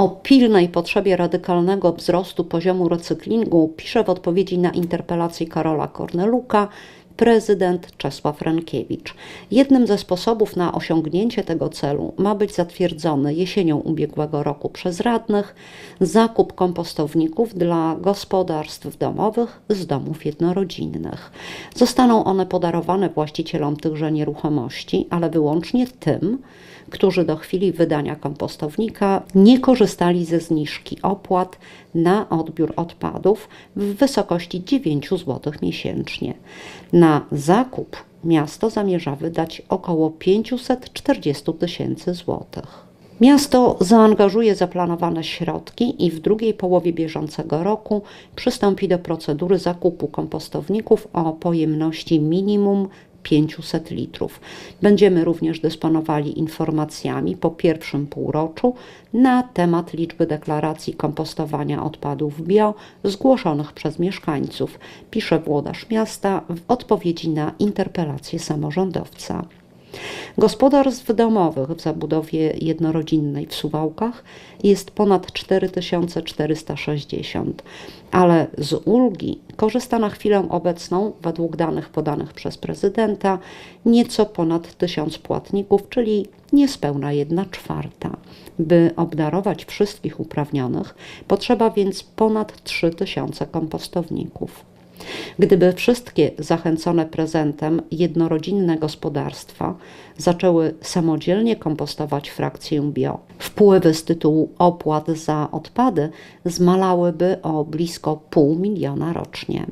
O pilnej potrzebie radykalnego wzrostu poziomu recyklingu pisze w odpowiedzi na interpelację Karola Korneluka prezydent Czesław Rankiewicz. Jednym ze sposobów na osiągnięcie tego celu ma być zatwierdzony jesienią ubiegłego roku przez radnych zakup kompostowników dla gospodarstw domowych z domów jednorodzinnych. Zostaną one podarowane właścicielom tychże nieruchomości, ale wyłącznie tym, którzy do chwili wydania kompostownika nie korzystali ze zniżki opłat na odbiór odpadów w wysokości 9 zł miesięcznie. Na zakup miasto zamierza wydać około 540 tysięcy złotych. Miasto zaangażuje zaplanowane środki i w drugiej połowie bieżącego roku przystąpi do procedury zakupu kompostowników o pojemności minimum 500 litrów. Będziemy również dysponowali informacjami po pierwszym półroczu na temat liczby deklaracji kompostowania odpadów bio zgłoszonych przez mieszkańców, pisze włodarz miasta w odpowiedzi na interpelację samorządowca. Gospodarstw domowych w zabudowie jednorodzinnej w Suwałkach jest ponad 4460, ale z ulgi korzysta na chwilę obecną, według danych podanych przez prezydenta, nieco ponad 1000 płatników, czyli niespełna 1 czwarta. By obdarować wszystkich uprawnionych, potrzeba więc ponad 3000 kompostowników. Gdyby wszystkie zachęcone prezentem jednorodzinne gospodarstwa zaczęły samodzielnie kompostować frakcję bio, wpływy z tytułu opłat za odpady zmalałyby o blisko pół miliona rocznie.